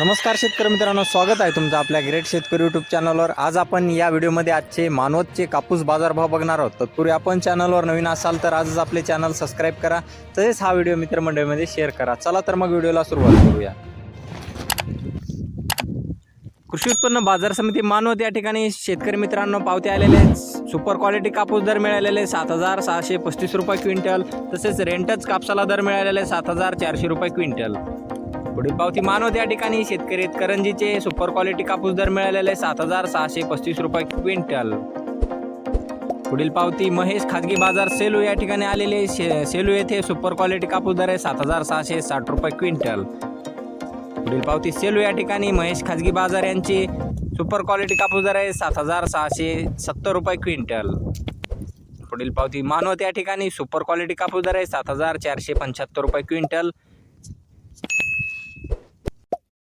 नमस्कार शेतकरी मित्रांनो स्वागत आहे तुमचं आपल्या ग्रेट शेतकरी यूट्यूब चॅनलवर आज आपण या व्हिडिओमध्ये आजचे मानवतचे कापूस बाजारभाव बघणार आहोत. तत्पूर्वी आपण चॅनलवर नवीन असाल तर आजच आपले चॅनल सबस्क्राईब करा. तसेच हा व्हिडिओ मित्रमंडळीमध्ये शेअर करा. चला तर मग व्हिडिओला सुरुवात करूया. कृषी उत्पन्न बाजार समिती मानवत या ठिकाणी शेतकरी मित्रांनो पावते आलेले आहेत. सुपर क्वालिटी कापूस दर मिळालेले सात हजार सहाशे पस्तीस रुपये क्विंटल. तसेच रेंटच कापसाला दर मिळालेले सात हजार चारशे रुपये क्विंटल. पुढील पावती मानवत या ठिकाणी. शेतकरी करंजीचे सुपर क्वालिटी कापूस दर मिळालेले सात हजार सहाशे पस्तीस रुपये क्विंटल. पुढील पावती महेश खाजगी बाजार सेलू या ठिकाणी आलेले शे- सेलू येथे सुपर क्वालिटी कापूस दर आहे सात हजार सहाशे साठ रुपये क्विंटल. पुढील पावती सेलू या ठिकाणी महेश खाजगी बाजार यांची सुपर क्वालिटी कापूस दर आहे सात हजार सहाशे सत्तर रुपये क्विंटल. पुढील पावती मानवत या ठिकाणी सुपर क्वालिटी कापूस दर आहे सात हजार चारशे पंच्याहत्तर रुपये क्विंटल.